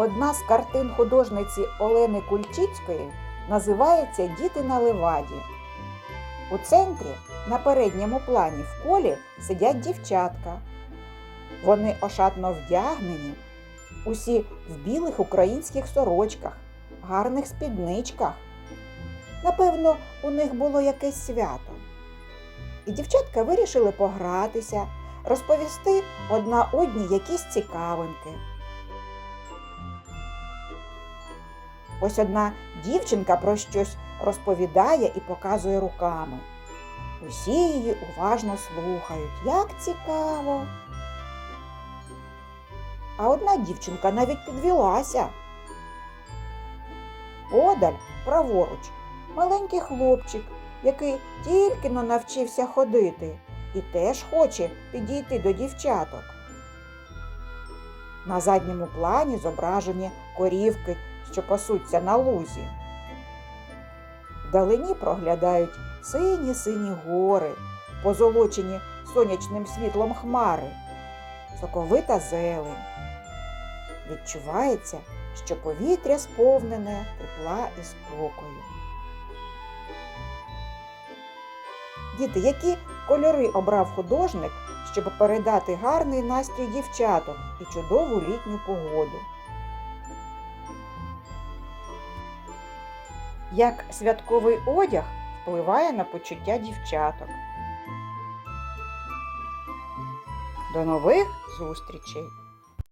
Одна з картин художниці Олени Кульчицької називається Діти на леваді. У центрі на передньому плані в колі сидять дівчатка. Вони ошатно вдягнені, усі в білих українських сорочках, гарних спідничках. Напевно, у них було якесь свято. І дівчатка вирішили погратися, розповісти одна одній якісь цікавинки. Ось одна дівчинка про щось розповідає і показує руками. Усі її уважно слухають. Як цікаво. А одна дівчинка навіть підвелася. Подаль, праворуч, маленький хлопчик, який тільки но навчився ходити і теж хоче підійти до дівчаток. На задньому плані зображені корівки, що пасуться на лузі. Вдалині проглядають сині сині гори, позолочені сонячним світлом хмари, соковита зелень. Відчувається, що повітря сповнене тепла і спокою. Діти, які кольори обрав художник, щоб передати гарний настрій дівчаток і чудову літню погоду? Як святковий одяг впливає на почуття дівчаток. До нових зустрічей!